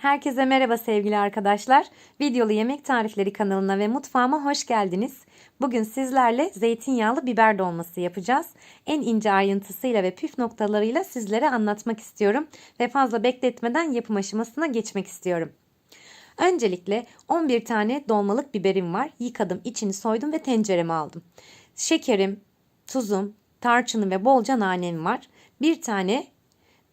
Herkese merhaba sevgili arkadaşlar. Videolu Yemek Tarifleri kanalına ve mutfağıma hoş geldiniz. Bugün sizlerle zeytinyağlı biber dolması yapacağız. En ince ayrıntısıyla ve püf noktalarıyla sizlere anlatmak istiyorum ve fazla bekletmeden yapım aşamasına geçmek istiyorum. Öncelikle 11 tane dolmalık biberim var. Yıkadım, içini soydum ve tencereme aldım. Şekerim, tuzum, tarçınım ve bolca nanem var. Bir tane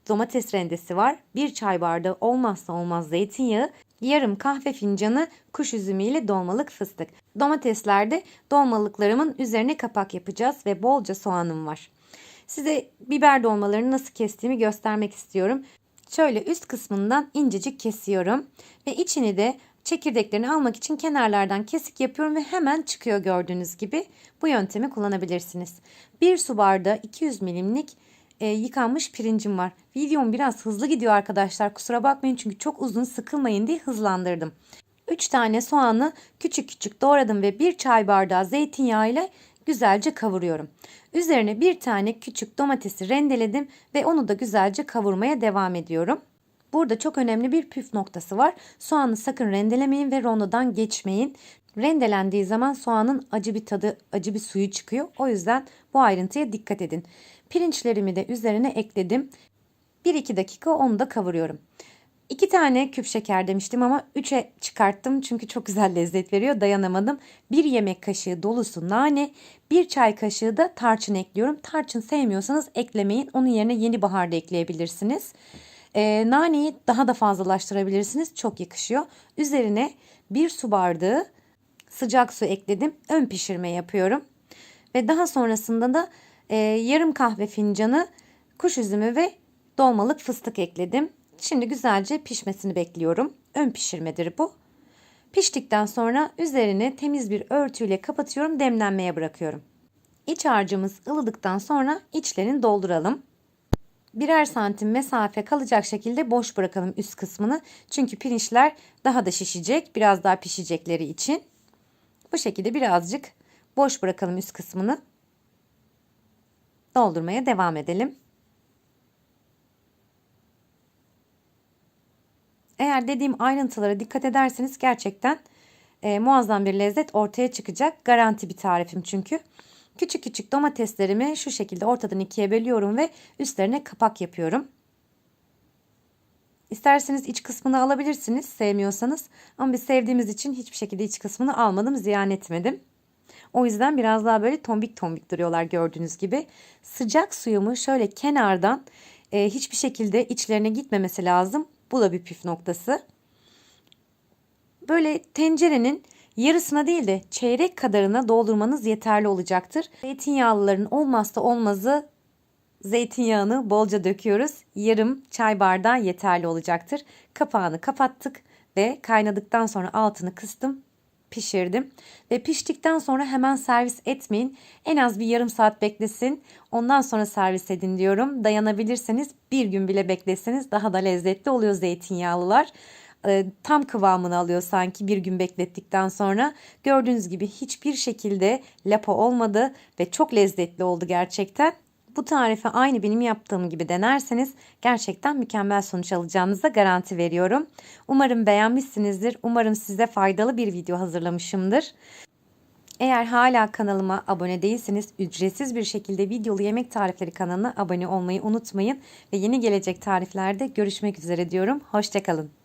domates rendesi var. Bir çay bardağı olmazsa olmaz zeytinyağı, yarım kahve fincanı kuş üzümü ile dolmalık fıstık. Domateslerde dolmalıklarımın üzerine kapak yapacağız ve bolca soğanım var. Size biber dolmalarını nasıl kestiğimi göstermek istiyorum. Şöyle üst kısmından incecik kesiyorum ve içini de çekirdeklerini almak için kenarlardan kesik yapıyorum ve hemen çıkıyor gördüğünüz gibi. Bu yöntemi kullanabilirsiniz. Bir su bardağı 200 milimlik e, yıkanmış pirincim var. Videom biraz hızlı gidiyor arkadaşlar. Kusura bakmayın çünkü çok uzun sıkılmayın diye hızlandırdım. 3 tane soğanı küçük küçük doğradım ve 1 çay bardağı zeytinyağı ile güzelce kavuruyorum. Üzerine bir tane küçük domatesi rendeledim ve onu da güzelce kavurmaya devam ediyorum. Burada çok önemli bir püf noktası var. Soğanı sakın rendelemeyin ve rondodan geçmeyin. Rendelendiği zaman soğanın acı bir tadı, acı bir suyu çıkıyor. O yüzden bu ayrıntıya dikkat edin. Pirinçlerimi de üzerine ekledim. 1-2 dakika onu da kavuruyorum. 2 tane küp şeker demiştim ama 3'e çıkarttım çünkü çok güzel lezzet veriyor dayanamadım. 1 yemek kaşığı dolusu nane, 1 çay kaşığı da tarçın ekliyorum. Tarçın sevmiyorsanız eklemeyin. Onun yerine yeni bahar da ekleyebilirsiniz. E, naneyi daha da fazlalaştırabilirsiniz. Çok yakışıyor. Üzerine 1 su bardağı sıcak su ekledim. Ön pişirme yapıyorum. Ve daha sonrasında da e, yarım kahve fincanı kuş üzümü ve dolmalık fıstık ekledim. Şimdi güzelce pişmesini bekliyorum. Ön pişirmedir bu. Piştikten sonra üzerine temiz bir örtüyle kapatıyorum, demlenmeye bırakıyorum. İç harcımız ılıdıktan sonra içlerini dolduralım. Birer santim mesafe kalacak şekilde boş bırakalım üst kısmını. Çünkü pirinçler daha da şişecek, biraz daha pişecekleri için. Bu şekilde birazcık boş bırakalım üst kısmını. Doldurmaya devam edelim. Eğer dediğim ayrıntılara dikkat ederseniz gerçekten e, muazzam bir lezzet ortaya çıkacak. Garanti bir tarifim çünkü. Küçük küçük domateslerimi şu şekilde ortadan ikiye bölüyorum ve üstlerine kapak yapıyorum. İsterseniz iç kısmını alabilirsiniz sevmiyorsanız ama biz sevdiğimiz için hiçbir şekilde iç kısmını almadım ziyan etmedim. O yüzden biraz daha böyle tombik tombik duruyorlar gördüğünüz gibi. Sıcak suyumu şöyle kenardan e, hiçbir şekilde içlerine gitmemesi lazım. Bu da bir püf noktası. Böyle tencerenin yarısına değil de çeyrek kadarına doldurmanız yeterli olacaktır. Zeytinyağlıların olmazsa olmazı zeytinyağını bolca döküyoruz. Yarım çay bardağı yeterli olacaktır. Kapağını kapattık ve kaynadıktan sonra altını kıstım pişirdim. Ve piştikten sonra hemen servis etmeyin. En az bir yarım saat beklesin. Ondan sonra servis edin diyorum. Dayanabilirseniz bir gün bile bekleseniz daha da lezzetli oluyor zeytinyağlılar. Ee, tam kıvamını alıyor sanki bir gün beklettikten sonra. Gördüğünüz gibi hiçbir şekilde lapa olmadı ve çok lezzetli oldu gerçekten. Bu tarifi aynı benim yaptığım gibi denerseniz gerçekten mükemmel sonuç alacağınıza garanti veriyorum. Umarım beğenmişsinizdir. Umarım size faydalı bir video hazırlamışımdır. Eğer hala kanalıma abone değilseniz ücretsiz bir şekilde videolu yemek tarifleri kanalına abone olmayı unutmayın. Ve yeni gelecek tariflerde görüşmek üzere diyorum. Hoşçakalın.